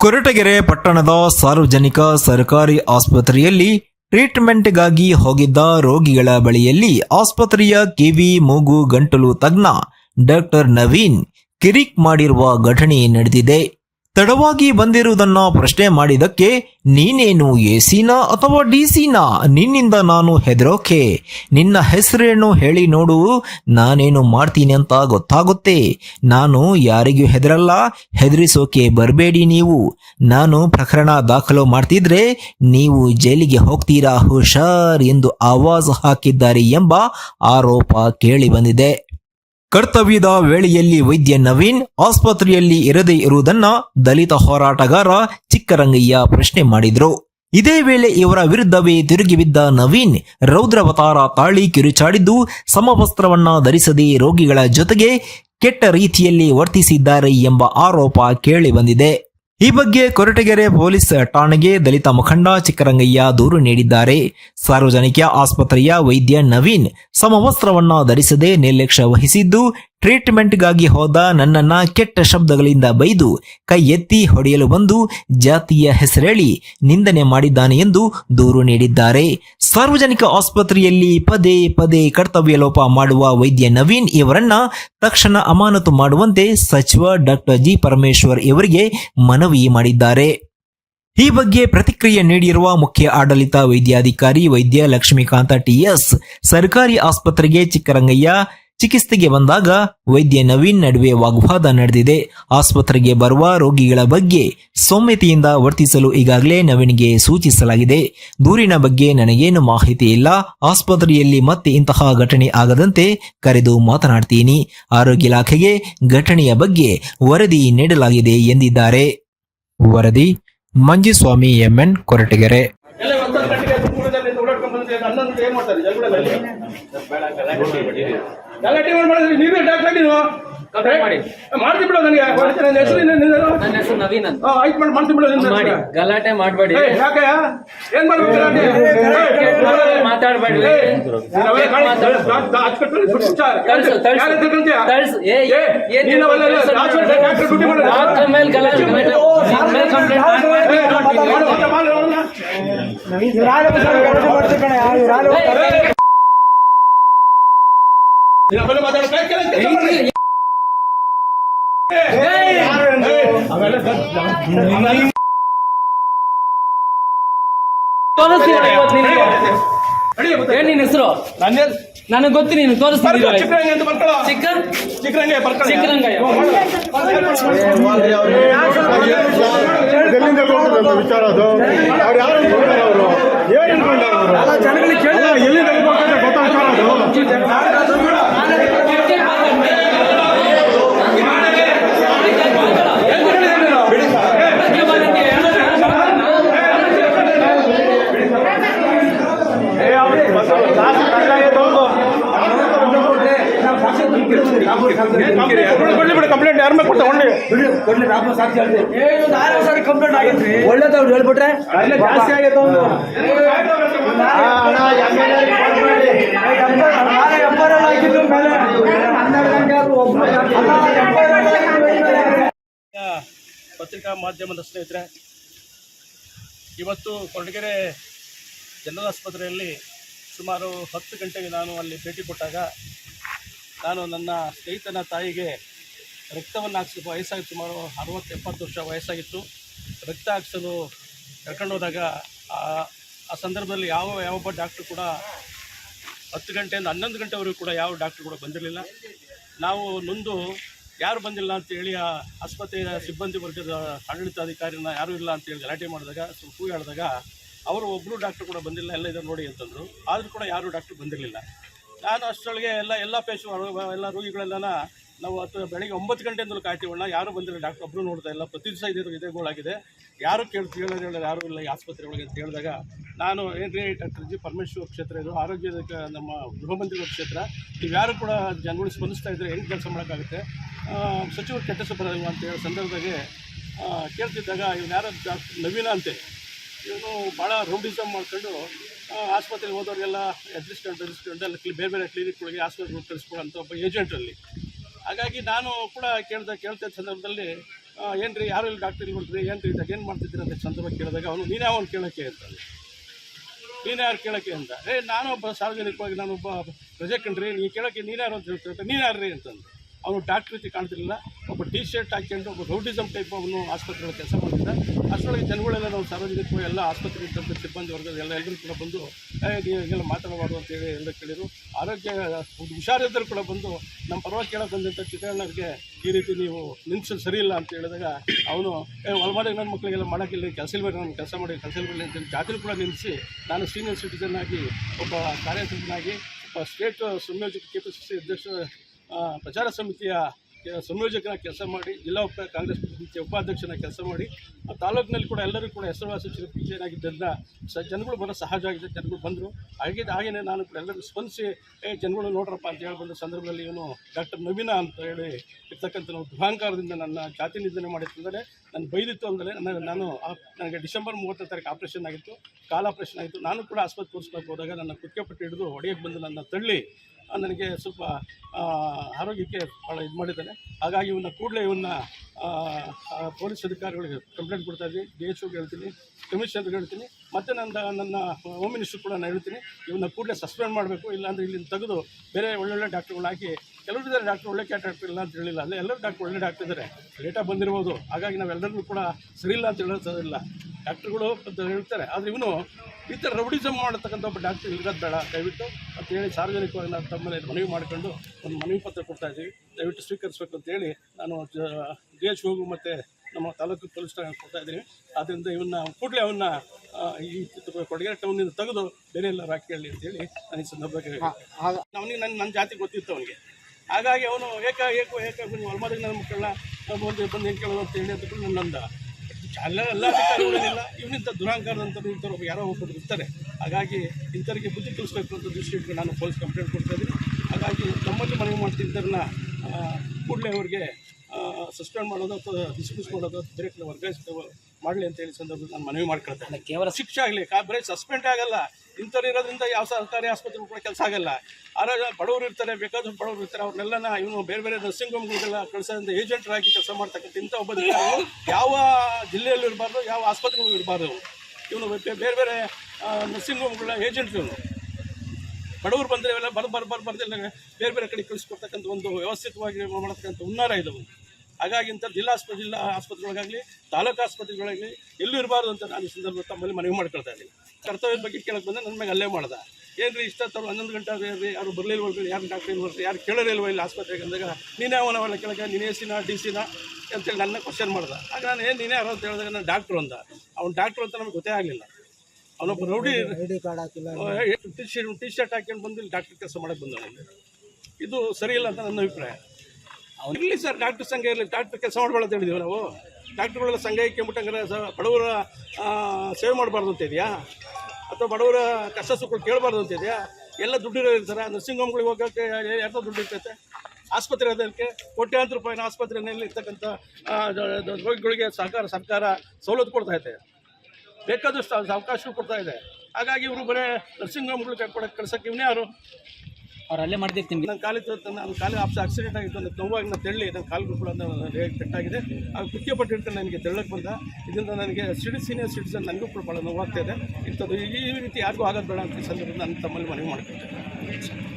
ಕೊರಟಗೆರೆ ಪಟ್ಟಣದ ಸಾರ್ವಜನಿಕ ಸರ್ಕಾರಿ ಆಸ್ಪತ್ರೆಯಲ್ಲಿ ಟ್ರೀಟ್ಮೆಂಟ್ಗಾಗಿ ಹೋಗಿದ್ದ ರೋಗಿಗಳ ಬಳಿಯಲ್ಲಿ ಆಸ್ಪತ್ರೆಯ ಕಿವಿ, ಮೂಗು, ಗಂಟಲು ತಜ್ಞ ಡಾಕ್ಟರ್ ನವೀನ್ ಕಿರಿಕ್ ಮಾಡಿರುವ ಘಟನೆ ನಡೆದಿದೆ. ತಡವಾಗಿ ಬಂದಿರುವುದನ್ನ ಪ್ರಶ್ನೆ ಮಾಡಿದಕ್ಕೆ ನೀನೇನು ಎಸಿನಾ ಅಥವಾ ಡಿಸಿನಾ? ನಿನ್ನಿಂದ ನಾನು ಹೆದರೋಕೆ. ನಿನ್ನ ಹೆಸರೇನು ಹೇಳಿ ನೋಡು. ನಾನೇನು ಮಾಡ್ತೀನಿ ಅಂತ ಗೊತ್ತಾಗುತ್ತೆ. ನಾನು ಯಾರಿಗೂ ಹೆದರಲ್ಲ. ಹೆದರಿಸೋಕೆ ಬರಬೇಡಿ ನೀವು. ನಾನು ಪ್ರಕರಣ ದಾಖಲು ಮಾಡ್ತಿದ್ರೆ, ನೀವು ಜೈಲಿಗೆ ಹೋಗ್ತೀರಾ ಹುಷಾರ್ ಎಂದು ಆವಾಜ್ ಹಾಕಿದ್ದಾರೆ ಎಂಬ ಆರೋಪ ಕೇಳಿ ಬಂದಿದೆ. ಕರ್ತವ್ಯದ ವೇಳೆಯಲ್ಲಿ ವೈದ್ಯ ನವೀನ್ ಆಸ್ಪತ್ರೆಯಲ್ಲಿ ಇರದೇ ಇರುವುದನ್ನ ದಲಿತ ಹೋರಾಟಗಾರ ಚಿಕ್ಕರಂಗಯ್ಯ ಪ್ರಶ್ನೆ ಮಾಡಿದ್ರು. ಇದೇ ವೇಳೆ ಇವರ ವಿರುದ್ಧವೇ ತಿರುಗಿ ಬಿದ್ದ ನವೀನ್ ರೌದ್ರವತಾರ ತಾಳಿ ಕಿರುಚಾಡಿದ್ದು, ಸಮವಸ್ತ್ರವನ್ನ ಧರಿಸದೆ ರೋಗಿಗಳ ಜೊತೆಗೆ ಕೆಟ್ಟ ರೀತಿಯಲ್ಲಿ ವರ್ತಿಸಿದ್ದಾರೆ ಎಂಬ ಆರೋಪ ಕೇಳಿ ಬಂದಿದೆ. ಈ ಬಗ್ಗೆ ಕೊರಟಗೆರೆ ಪೊಲೀಸ್ ಠಾಣೆಗೆ ದಲಿತ ಮುಖಂಡ ಚಿಕ್ಕರಂಗಯ್ಯ ದೂರು ನೀಡಿದ್ದಾರೆ. ಸಾರ್ವಜನಿಕ ಆಸ್ಪತ್ರೆಯ ವೈದ್ಯ ನವೀನ್ ಸಮವಸ್ತ್ರವನ್ನ ಧರಿಸದೆ ನಿರ್ಲಕ್ಷ್ಯ ವಹಿಸಿದ್ದು ಟ್ರೀಟ್ಮೆಂಟ್ಗಾಗಿ ಹೋದ ನನ್ನನ್ನ ಕೆಟ್ಟ ಶಬ್ದಗಳಿಂದ ಬೈದು ಕೈ ಎತ್ತಿ ಹೊಡೆಯಲು ಬಂದು ಜಾತಿಯ ಹೆಸರೇಳಿ ನಿಂದನೆ ಮಾಡಿದ್ದಾನೆ ಎಂದು ದೂರು ನೀಡಿದ್ದಾರೆ. ಸಾರ್ವಜನಿಕ ಆಸ್ಪತ್ರೆಯಲ್ಲಿ ಪದೇ ಪದೇ ಕರ್ತವ್ಯ ಲೋಪ ಮಾಡುವ ವೈದ್ಯ ನವೀನ್ ಇವರನ್ನ ತಕ್ಷಣ ಅಮಾನತು ಮಾಡುವಂತೆ ಸಚಿವ ಡಾಕ್ಟರ್ ಜಿ ಪರಮೇಶ್ವರ್ ಇವರಿಗೆ ಮನವಿ ಮಾಡಿದ್ದಾರೆ. ಈ ಬಗ್ಗೆ ಪ್ರತಿಕ್ರಿಯೆ ನೀಡಿರುವ ಮುಖ್ಯ ಆಡಳಿತ ವೈದ್ಯಾಧಿಕಾರಿ ವೈದ್ಯ ಲಕ್ಷ್ಮೀಕಾಂತ ಟಿಎಸ್ ಸರ್ಕಾರಿ ಆಸ್ಪತ್ರೆಗೆ ಚಿಕ್ಕರಂಗಯ್ಯ ಚಿಕಿತ್ಸೆಗೆ ಬಂದಾಗ ವೈದ್ಯ ನವೀನ್ ನಡುವೆ ವಾಗ್ವಾದ ನಡೆದಿದೆ. ಆಸ್ಪತ್ರೆಗೆ ಬರುವ ರೋಗಿಗಳ ಬಗ್ಗೆ ಸೌಮ್ಯತೆಯಿಂದ ವರ್ತಿಸಲು ಈಗಾಗಲೇ ನವೀನ್ಗೆ ಸೂಚಿಸಲಾಗಿದೆ. ದೂರಿನ ಬಗ್ಗೆ ನನಗೇನು ಮಾಹಿತಿ ಇಲ್ಲ. ಆಸ್ಪತ್ರೆಯಲ್ಲಿ ಮತ್ತೆ ಇಂತಹ ಘಟನೆ ಆಗದಂತೆ ಕರೆದು ಮಾತನಾಡ್ತೀನಿ. ಆರೋಗ್ಯ ಇಲಾಖೆಗೆ ಘಟನೆಯ ಬಗ್ಗೆ ವರದಿ ನೀಡಲಾಗಿದೆ ಎಂದಿದ್ದಾರೆ. ವರದಿ ಮಂಜುಸ್ವಾಮಿ, ಎಂಎನ್ ಕೊರಟಗೆರೆ. ಗಲಾಟೆ ಮಾಡಿದ್ರೆ ನೀವೇ ಡಾಕ್ಟರ್ ನೀವು ಕಂಪ್ಲೇಂಟ್ ಮಾಡಿ. ಮಾಡ್ತಿ ಬಿಡು ನನಗೆ ನನ್ನ ಹೆಸರು ನಿನ್ನ- ಹೆಸರು ನವೀನ್ ಅಂತ ಆಯ್ತು ಮಾಡಿ ಬಿಡು ನಿನ್ನ ಮಾಡಿ ಗಲಾಟೆ ಮಾಡಬೇಡಿ ಯಾಕೆ ಏನ್ ಮಾಡ್ಬೇಕು ಗಲಾಟೆ? ಮಾತಾಡಬೇಡಿ ನೀನು ಮೇಲೆ ಗಲಾಟೆ ಏನ್ ನಿನ್ ಹೆಸರು? ನನ್ನೇ ನನಗೆ ಗೊತ್ತಿ ನೀನು ತೋರಿಸ್ತೀನಿ ಬರ್ಕೊ, ಇರು. ಚಿಕ್ಕರಂಗೆ ಅಂತ ಬರ್ಕೊಳ್ಳೋ. ಚಿಕ್ಕ ಚಿಕ್ಕರಂಗೆ ಬರ್ಕೊಳ್ಳಿ. ಚಿಕ್ಕರಂಗಯ್ಯ. ಕೊಡ್ತಾರೆ ವಿಚಾರ ಅದು? ಅವ್ರು ಯಾರು ಅನ್ಕೊಂಡಾರ ಅವರು? ಏನ್ ಅನ್ಕೊಂಡಾರ ಅವರು? ಅಲ್ಲ, ಎಲ್ಲಿಂದ ಕೊಡ್ತಾರೆ ಗೊತ್ತಾ ವಿಚಾರ ಅದು. ಬಿಡು ಕಂಪ್ಲೇಂಟ್ ಯಾರ ಮೇಲೆ ಕೊಡ್ತಾ ಒಳ್ಳೆ ಒಳ್ಳೇದವ್ರು ಹೇಳ್ಬಿಟ್ರೆ ಜಾಸ್ತಿ ಆಗೈತೆ. ಪತ್ರಿಕಾ ಮಾಧ್ಯಮದ ಸ್ನೇಹಿತರೆ ಇವತ್ತು ಕೊರಟಗೆರೆ ಜನರಲ್ ಆಸ್ಪತ್ರೆಯಲ್ಲಿ ಸುಮಾರು ಹತ್ತು ಗಂಟೆಗೆ ನಾನು ಅಲ್ಲಿ ಭೇಟಿ ಕೊಟ್ಟಾಗ ನಾನು ನನ್ನ ಸ್ನೇಹಿತನ ತಾಯಿಗೆ ರಕ್ತವನ್ನು ಹಾಕ್ಸಲು ವಯಸ್ಸಾಗಿತ್ತು, ಸುಮಾರು ಅರವತ್ತು, ಎಪ್ಪತ್ತು ವರ್ಷ ವಯಸ್ಸಾಗಿತ್ತು. ರಕ್ತ ಹಾಕಿಸಲು ಕರ್ಕೊಂಡು ಹೋದಾಗ ಆ ಸಂದರ್ಭದಲ್ಲಿ ಯಾವ ಯಾವೊಬ್ಬ ಡಾಕ್ಟ್ರು ಕೂಡ ಹತ್ತು ಗಂಟೆಯಿಂದ ಹನ್ನೊಂದು ಗಂಟೆವರೆಗೂ ಕೂಡ ಯಾವ ಡಾಕ್ಟ್ರು ಕೂಡ ಬಂದಿರಲಿಲ್ಲ. ನಾವು ನೊಂದು ಯಾರು ಬಂದಿಲ್ಲ ಅಂತೇಳಿ ಆ ಆಸ್ಪತ್ರೆಯ ಸಿಬ್ಬಂದಿ ವರ್ಗದ ಆಡಳಿತಾಧಿಕಾರಿನ ಯಾರೂ ಇಲ್ಲ ಅಂತೇಳಿ ಗಲಾಟೆ ಮಾಡಿದಾಗ ಸ್ವಲ್ಪ ಕೂಗಿ ಹೇಳಿದಾಗ ಅವರು ಒಬ್ಬರು ಡಾಕ್ಟ್ರು ಕೂಡ ಬಂದಿಲ್ಲ, ಎಲ್ಲ ಇದನ್ನು ನೋಡಿ ಅಂತಂದರು. ಆದರೂ ಕೂಡ ಯಾರೂ ಡಾಕ್ಟ್ರು ಬಂದಿರಲಿಲ್ಲ. ನಾನು ಅಷ್ಟರೊಳಗೆ ಎಲ್ಲ ಎಲ್ಲ ಪೇಶು ಎಲ್ಲ ರೋಗಿಗಳೆಲ್ಲನ ನಾವು ಹತ್ತು, ಬೆಳಗ್ಗೆ ಒಂಬತ್ತು ಗಂಟೆಯಿಂದಲೂ ಕಾಯ್ತೀವಣ್ಣ ಯಾರು ಬಂದಿಲ್ಲ ಡಾಕ್ಟರ್ ಒಬ್ಬರು ನೋಡ್ತಾ ಇಲ್ಲ. ಪ್ರತಿ ದಿವಸ ಇದೇ ಇದೇ ಗೋಳಾಗಿದೆ ಯಾರು ಕೇಳಿ ಕೇಳೋರು ಹೇಳೋದು ಯಾರೂ ಇಲ್ಲ ಈ ಆಸ್ಪತ್ರೆ ಒಳಗೆ ಅಂತ ಹೇಳಿದಾಗ ನಾನು ಏನ್ರಿ, ಡಾಕ್ಟರ್ ಜಿ ಪರಮೇಶ್ವರ ಕ್ಷೇತ್ರ ಇದು, ಆರೋಗ್ಯದ ನಮ್ಮ ಗೃಹ ಮಂತ್ರಿಗಳ ಕ್ಷೇತ್ರ. ನೀವು ಯಾರು ಕೂಡ ಜನಗಳು ಸ್ಪಂದಿಸ್ತಾ ಇದ್ದರೆ ಹೆಂಗೆ ಕೆಲಸ ಮಾಡೋಕ್ಕಾಗುತ್ತೆ? ಸಚಿವರು ಕೆಟ್ಟ ಬರೋದಿಲ್ಲ ಅಂತ ಹೇಳೋ ಸಂದರ್ಭದಾಗೆ ಕೇಳ್ತಿದ್ದಾಗ ಇವನು ಯಾರೋ ಡಾಕ್ಟರ್ ನವೀನ ಅಂತೆ. ಇವನು ಭಾಳ ರೌಡಿಸಮ್ ಮಾಡ್ಕೊಂಡು ಆಸ್ಪತ್ರೆಗೆ ಹೋದವ್ರಿಗೆಲ್ಲ ಎದುರಿಸ್ಕೊಂಡು ಅಸಿಸ್ಟೆಂಟ್ ಎಲ್ಲ ಬೇರೆ ಬೇರೆ ಕ್ಲಿನಿಕ್ಗಳಿಗೆ ಆಸ್ಪತ್ರೆಗೆ ಕಳಿಸ್ಕೊಳ್ಳೋಂಥ ಒಬ್ಬ ಏಜೆಂಟಲ್ಲಿ ಹಾಗಾಗಿ ನಾನು ಕೂಡ ಕೇಳಿದ ಕೇಳ್ತಾ ಇದ್ದ ಸಂದರ್ಭದಲ್ಲಿ ಏನು ರೀ ಯಾರು ಇಲ್ಲಿ ಡಾಕ್ಟರ್ ಇಲ್ಲಿ ಹೊಂಟ್ರಿ ಏನು ರೀ ಇದಾಗ ಏನು ಮಾಡ್ತಿದ್ದೀರಿ ಅಂತ ಸಂದರ್ಭ ಕೇಳಿದಾಗ ಅವನು, ನೀನೇ ಅವನು ಕೇಳೋಕ್ಕೆ ಅಂತ ನೀನೇ ಯಾರು ಕೇಳೋಕ್ಕೆ ಅಂತ ಏ ನಾನೊಬ್ಬ ಸಾರ್ವಜನಿಕವಾಗಿ ನಾನು ಒಬ್ಬ ಪ್ರಜೆ ಕಂಡ್ರಿ ನೀವು ಕೇಳೋಕ್ಕೆ ನೀನು ಯಾರು ಅಂತ ಹೇಳ್ತಾರೆ ನೀನು ಯಾರು ರೀ ಅಂತಂದು ಅವನು ಡಾಕ್ಟರ್ ರೀತಿ ಕಾಣ್ತಿರಲಿಲ್ಲ. ಒಬ್ಬ ಟಿ ಶರ್ಟ್ ಹಾಕ್ಕೊಂಡು ಒಬ್ಬ ರೌಡಿಸಮ್ ಟೈಪ್ ಅವನು ಆಸ್ಪತ್ರೆಗಳ ಕೆಲಸ ಮಾಡ್ತಿದ್ದ. ಅಷ್ಟರೊಳಗೆ ಜನಗಳೆಲ್ಲ ನಾವು ಸಾರ್ವಜನಿಕ ಎಲ್ಲ ಆಸ್ಪತ್ರೆ ಇದ್ದಂಥ ಸಿಬ್ಬಂದಿ ವರ್ಗದ ಎಲ್ಲ ಎಲ್ಲರೂ ಕೂಡ ಬಂದು ಹೀಗೆಲ್ಲ ಮಾತಾಡಬಾರ್ದು ಅಂತೇಳಿ ಎಲ್ಲ ಕೇಳಿದರು. ಆರೋಗ್ಯ ಹುಷಾರಿದ್ದರೂ ಕೂಡ ಬಂದು, ನಮ್ಮ ಪರವಾಗಿ ಕೇಳಕ್ಕೆ ಬಂದಂಥ ಚಿತ್ರಣ್ಣರಿಗೆ ಈ ರೀತಿ ನೀವು ನಿಲ್ಸೋದು ಸರಿ ಇಲ್ಲ ಅಂತ ಹೇಳಿದಾಗ ಅವನು ಒಳಮಾಡಿ ನನ್ನ ಮಕ್ಕಳಿಗೆಲ್ಲ ಮಾಡೋಕ್ಕಿಲ್ಲ ಕೆಲಸ ಇಲ್ಲ ನಾನು ಕೆಲಸ ಮಾಡಿ, ಕೆಲಸ ಇಲ್ಲ ಅಂತೇಳಿ ಜಾತಿಲಿ ಕೂಡ ನಿಲ್ಲಿಸಿ, ನಾನು ಸೀನಿಯರ್ ಸಿಟಿಸನ್ ಆಗಿ, ಒಬ್ಬ ಕಾರ್ಯತಜ್ಞನಾಗಿ ಒಬ್ಬ ಸ್ಟೇಟ್ ಸಿ ಸಿ ಅಧ್ಯಕ್ಷ ಪ್ರಚಾರ ಸಮಿತಿಯ ಸಂಯೋಜಕನ ಕೆಲಸ ಮಾಡಿ, ಜಿಲ್ಲಾ ಉಪ ಕಾಂಗ್ರೆಸ್ ಸಮಿತಿಯ ಉಪಾಧ್ಯಕ್ಷನ ಕೆಲಸ ಮಾಡಿ, ಆ ತಾಲೂಕಿನಲ್ಲಿ ಕೂಡ ಎಲ್ಲರೂ ಕೂಡ ಹೆಸರುವಾಸಿ ಚಿರಪರಿಚಯನಾಗಿದ್ದರಿಂದ ಸ, ಜನಗಳು ಬರೋ ಸಹಜ ಆಗಿದೆ, ಜನಗಳು ಬಂದರು. ಹಾಗಿದ್ದ ಹಾಗೆಯೇ ನಾನು ಕೂಡ ಎಲ್ಲರಿಗೂ ಸ್ಪಂದಿಸಿ, ಏ, ಜನಗಳು ನೋಡ್ರಪ್ಪ ಅಂತ ಹೇಳಿ ಬಂದ ಸಂದರ್ಭದಲ್ಲಿ ಇವನು ಡಾಕ್ಟರ್ ನವೀನ ಅಂತ ಹೇಳಿ ಇರ್ತಕ್ಕಂಥ ನಾವು ದುಹಾಂಕಾರದಿಂದ ನನ್ನ ಜಾತಿ ನಿಂದನೆ ಮಾಡಿತ್ತಂದರೆ ನಾನು ಬೈದಿತ್ತು ಅಂದರೆ ನನ್ನ, ನಾನು ನನಗೆ ಡಿಸೆಂಬರ್ ಮೂವತ್ತನೇ ತಾರೀಕು ಆಪ್ರೇಷನ್ ಆಗಿತ್ತು, ಕಾಲ ಆಪ್ರೇಷನ್ ಆಗಿತ್ತು. ನಾನು ಕೂಡ ಆಸ್ಪತ್ರೆ ತೋರಿಸ್ಬೇಕು ಹೋದಾಗ ನನ್ನ ಕುತ್ತಿಗೆ ಪಟ್ಟಿ ಹಿಡಿದು ಹೊಡೆಯಕ್ಕೆ ಬಂದು ನನ್ನ ತಳ್ಳಿ ನನಗೆ ಸ್ವಲ್ಪ ಆರೋಗ್ಯಕ್ಕೆ ಭಾಳ ಇದು ಮಾಡಿದ್ದಾನೆ. ಹಾಗಾಗಿ ಇವನ್ನ ಕೂಡಲೇ ಇವನ್ನ ಪೊಲೀಸ್ ಅಧಿಕಾರಿಗಳಿಗೆ ಕಂಪ್ಲೇಂಟ್ ಕೊಡ್ತಾ ಇದ್ದೀನಿ. ಡಿ ಎಚ್ ಓಗೆ ಹೇಳ್ತೀನಿ, ಕಮಿಷನರ್ಗೆ ಹೇಳ್ತೀನಿ, ಮತ್ತು ನನ್ನ ನನ್ನ ಹೋಮ್ ಮಿನಿಸ್ಟರ್ ಕೂಡ ನಾನು ಹೇಳ್ತೀನಿ, ಇವನ್ನ ಕೂಡಲೇ ಸಸ್ಪೆಂಡ್ ಮಾಡಬೇಕು, ಇಲ್ಲಾಂದರೆ ಇಲ್ಲಿಂದ ತೆಗೆದು ಬೇರೆ ಒಳ್ಳೊಳ್ಳೆ ಡಾಕ್ಟ್ರುಗಳು ಹಾಕಿ ಕೆಲವರು ಇದ್ದಾರೆ ಡಾಕ್ಟರ್ ಒಳ್ಳೆ ಕ್ಯಾಟ್ ಡಾಕ್ಟ್ರ್ ಇಲ್ಲ ಅಂತ ಹೇಳಿಲ್ಲ. ಅಲ್ಲೇ ಎಲ್ಲರೂ ಡಾಕ್ಟರ್ ಒಳ್ಳೆ ಡಾಕ್ಟರ್ ಇದ್ದಾರೆ. ಲೇಟಾಗಿ ಬಂದಿರ್ಬೋದು. ಹಾಗಾಗಿ ನಾವೆಲ್ಲರಿಗೂ ಕೂಡ ಸರಿ ಇಲ್ಲ ಅಂತ ಹೇಳೋದಿಲ್ಲ ಡಾಕ್ಟ್ರುಗಳು ಅಂತ ಹೇಳ್ತಾರೆ. ಆದರೆ ಇವನು ಈ ಥರ ರೌಡಿಸಮ್ ಮಾಡತಕ್ಕಂಥ ಒಬ್ಬ ಡಾಕ್ಟರ್ ಇರೋದು ಬೇಡ. ದಯವಿಟ್ಟು ಅಂತ ಹೇಳಿ ಸಾರ್ವಜನಿಕವಾಗಿ ನಾನು ತಮ್ಮಲ್ಲಿ ಮನವಿ ಮಾಡಿಕೊಂಡು ಒಂದು ಮನವಿ ಪತ್ರ ಕೊಡ್ತಾ ಇದ್ದೀವಿ. ದಯವಿಟ್ಟು ಸ್ವೀಕರಿಸಬೇಕು ಅಂತ ಹೇಳಿ ನಾನು ಎಚ್ ಹೋಗು ಮತ್ತು ನಮ್ಮ ತಾಲೂಕು ಪೊಲೀಸ್ ಠಾಣೆ ಕೊಡ್ತಾ ಇದ್ದೀವಿ. ಆದ್ದರಿಂದ ಇವನ್ನ ಕೂಡಲೇ ಅವನ್ನ ಈ ಕೊಡಗೇರಿ ಟೌನಿಂದ ತೆಗೆದು ಬೇರೆ ಎಲ್ಲ ಹಾಕಿ ಹೇಳಿ ಅಂತೇಳಿ ನಾನು ಈ ಸಂದರ್ಭಕ್ಕೆ ಅವನಿಗೆ ನನ್ನ ನನ್ನ ಜಾತಿ ಗೊತ್ತಿತ್ತು ಅವನಿಗೆ. ಹಾಗಾಗಿ ಅವನು ಏಕ ಏಕ ಏಕ ಒಳಮಾದಿಗೆ ನನ್ನ ಮಕ್ಕಳನ್ನ ಬಂದು ಬಂದು ಏನು ಕೇಳೋದು ಅಂತ ಹೇಳಿ ಅಂತ ನನ್ನ ಎಲ್ಲ ಎಲ್ಲ ಅಧಿಕಾರಿಗಳಿಲ್ಲ ಇವನಿಂದ ದುರಾಂಕಾರದಂಥವ್ರು ಇಂಥವ್ರು ಒಬ್ಬ ಯಾರೋ ಒಬ್ಬರು ಇರ್ತಾರೆ. ಹಾಗಾಗಿ ಇಂಥವ್ರಿಗೆ ಬುದ್ಧಿ ಕಲಿಸ್ಬೇಕು ಅಂತ ದೃಷ್ಟಿ ಇಟ್ಕೊಂಡು ನಾನು ಪೊಲೀಸ್ ಕಂಪ್ಲೇಂಟ್ ಕೊಡ್ತಾ ಇದ್ದೀನಿ. ಹಾಗಾಗಿ ನಮ್ಮಲ್ಲಿ ಮನವಿ ಮಾಡ್ತಿದ್ದರನ್ನ ಕೂಡಲೇ ಅವ್ರಿಗೆ ಸಸ್ಪೆಂಡ್ ಮಾಡೋದು ಅಥವಾ ಡಿಸ್ಮಿಸ್ ಮಾಡೋದು ಡೈರೆಕ್ಟ್ ವರ್ಗಾಯಿಸ್ತೇವೆ ವರ್ಗಾಯಿಸಿ ಮಾಡಲಿ ಅಂತ ಹೇಳಿ ಸಂದರ್ಭದಲ್ಲಿ ನಾನು ಮನವಿ ಮಾಡ್ಕೊಳ್ತೇನೆ. ಕೇವಲ ಶಿಕ್ಷೆ ಆಗಲಿ ಬರೀ ಸಸ್ಪೆಂಡ್ ಆಗಲ್ಲ. ಇಂಥವ್ರು ಇರೋದ್ರಿಂದ ಯಾವ ಸರ್ಕಾರಿ ಆಸ್ಪತ್ರೆ ಕೂಡ ಕೆಲಸ ಆಗಲ್ಲ. ಆರೋಗ್ಯ ಬಡವರು ಇರ್ತಾರೆ ಬೇಕಾದ್ರೂ ಬಡವರು ಇರ್ತಾರೆ ಅವ್ರನ್ನೆಲ್ಲನ ಇವನು ಬೇರೆ ಬೇರೆ ನರ್ಸಿಂಗ್ ಹೋಮ್ಗಳಿಗೆಲ್ಲ ಕಳಿಸೋದ್ರಿಂದ ಏಜೆಂಟ್ರಾಗಿ ಕೆಲಸ ಮಾಡ್ತಕ್ಕಂಥ ಇಂಥ ಒಬ್ಬ ಯಾವ ಜಿಲ್ಲೆಯಲ್ಲೂ ಇರಬಾರ್ದು ಯಾವ ಆಸ್ಪತ್ರೆಗಳು ಇರಬಾರ್ದು. ಇವನು ಬೇರೆ ಬೇರೆ ನರ್ಸಿಂಗ್ ಹೋಮ್ಗಳ ಏಜೆಂಟ್ ಇವನು. ಬಡವರು ಬಂದರೆ ಇವೆಲ್ಲ ಬರ್ ಬರ್ ಬರ್ ಬರ್ದಿಲ್ಲ ಬೇರೆ ಬೇರೆ ಕಡೆ ಕಳಿಸ್ಕೊಡ್ತಕ್ಕಂಥ ಒಂದು ವ್ಯವಸ್ಥಿತವಾಗಿ ಮಾಡತಕ್ಕಂಥ ಹುನ್ನಾರ ಇದು. ಹಾಗಾಗಿ ಇಂಥ ಜಿಲ್ಲಾ ಜಿಲ್ಲಾ ಆಸ್ಪತ್ರೆಗಳಾಗಲಿ ತಾಲೂಕು ಆಸ್ಪತ್ರೆಗಳಾಗಲಿ ಎಲ್ಲೂ ಇರಬಾರ್ದು ಅಂತ ನಾನು ಈ ಸಂದರ್ಭ ತಮ್ಮಲ್ಲಿ ಮನವಿ ಮಾಡ್ಕೊಳ್ತಾ ಇದ್ದೀನಿ. ಕರ್ತವ್ಯದ ಬಗ್ಗೆ ಕೇಳಕ್ಕೆ ಬಂದರೆ ನನ್ನ ಮೇಲೆ ಅಲ್ಲೇ ಮಾಡ್ದ. ರೀ ಇಷ್ಟ ತರು ಹನ್ನೊಂದು ಗಂಟೆ ಆದ್ರೆ ಯಾರು ಬರಲಿಲ್ವಲ್ರಿ ಯಾರು ಡಾಕ್ಟರ್ ಇಲ್ವಲ್ರಿ ಯಾರು ಕೇಳಲಿಲ್ವ ಇಲ್ಲಿ ಆಸ್ಪತ್ರೆಗೆ ಅಂದಾಗ ನೀನೇ ಅವನವಲ್ಲ ಕೆಳಗೆ ನೀನೇ ಸಿನ ಡಿ ಸಿನ ಅಂತೇಳಿ ನನ್ನ ಕ್ವಶನ್ ಮಾಡ್ದ. ಆಗ ನಾನು ಏನು ನೀನೇ ಯಾರು ಅಂತ ಹೇಳಿದಾಗ ನಾನು ಡಾಕ್ಟ್ರು ಅಂದ. ಅವ್ನು ಡಾಕ್ಟ್ರು ಅಂತ ನಮಗೆ ಗೊತ್ತೇ ಆಗಲಿಲ್ಲ. ಅವನೊಬ್ಬ rowdy T shirt T shirt ಹಾಕ್ಕೊಂಡು ಬಂದು ಇಲ್ಲಿ ಡಾಕ್ಟರ್ ಕೆಲಸ ಮಾಡೋಕ್ಕೆ ಬಂದ ಇದು ಸರಿ ಇಲ್ಲ ಅಂತ ನನ್ನ ಅಭಿಪ್ರಾಯ. ಇರಲಿ ಸರ್, ಡಾಕ್ಟರ್ ಸಂಘ ಇರಲಿ. ಡಾಕ್ಟರ್ ಕೆಲಸ ಮಾಡಬಾರ್ದು ಅಂತ ಹೇಳಿದೀವಿ ನಾವು. ಡಾಕ್ಟ್ರುಗಳೆಲ್ಲ ಸಂಘ ಇಕ್ಕೊಂಬಿಟ್ಟಂಗಾರೆ ಸ ಬಡವರ ಸೇವೆ ಮಾಡಬಾರ್ದು ಅಂತ ಇದೆಯಾ? ಅಥವಾ ಬಡವರ ಕಷ್ಟ ಸುಖಗಳು ಕೇಳಬಾರ್ದು ಅಂತ ಇದೆಯಾ? ಎಲ್ಲ ದುಡ್ಡಿರೋ ಸರ್ ನರ್ಸಿಂಗ್ ಹೋಮ್ಗಳಿಗೆ ಹೋಗೋಕ್ಕೆ ಯಾರ್ದೋ ದುಡ್ಡು ಇರ್ತೈತೆ. ಆಸ್ಪತ್ರೆ ಅದಕ್ಕೆ ಕೋಟ್ಯಾಂತರ ರೂಪಾಯಿನ ಆಸ್ಪತ್ರೆಯಲ್ಲಿ ಇರ್ತಕ್ಕಂಥ ರೋಗಿಗಳಿಗೆ ಸರ್ಕಾರ ಸರ್ಕಾರ ಸವಲತ್ತು ಕೊಡ್ತಾ ಇದೆ. ಬೇಕಾದಷ್ಟು ಅವಕಾಶಗಳು ಅವಕಾಶ ಕೊಡ್ತಾ ಇದೆ. ಹಾಗಾಗಿ ಇವರು ಬರೀ ನರ್ಸಿಂಗ್ ಹೋಮ್ಗಳಿಗೆ ಕೊಡಕ್ಕೆ ಕಳ್ಸೋಕ್ಕೆ ಇವನೇ ಯಾರು? ಅವ್ರು ಅಲ್ಲೇ ನಿಮಗೆ ನನ್ನ ಕಾಲಿಗೆ ನನ್ನ ಕಾಲಿಗೆ ಆಪ್ಸ್ ಆಕ್ಸಿಡೆಂಟ್ ಆಗಿತ್ತು ನನ್ನ ನೋವಾಗಿ ನಾನು ತೆಳ್ಳಿ ನನ್ನ ಕಾಲು ಕೂಡ ಪೆಟ್ಟಾಗಿದೆ ಆ ಕುಕ್ಕೆ ಪಟ್ಟಿರ್ತಾರೆ ನನಗೆ ತೆಳ್ಳಕ್ಕೆ ಬಂದ. ಇದರಿಂದ ನನಗೆ ಸಿಡಿ ಸೀನಿಯರ್ ಸಿಟಿಸನ್ ನನಗೂ ಕೂಡ ಭಾಳ ನೋವಾಗ್ತಾ ಇದೆ. ಇಂಥದ್ದು ಈ ರೀತಿ ಯಾರಿಗೂ ಆಗೋದು ಬೇಡ ಅಂತ ಸಂದರ್ಭದಲ್ಲಿ ನಾನು ತಮ್ಮಲ್ಲಿ ಮನವಿ ಮಾಡ್ಕೊಳ್ತೇನೆ.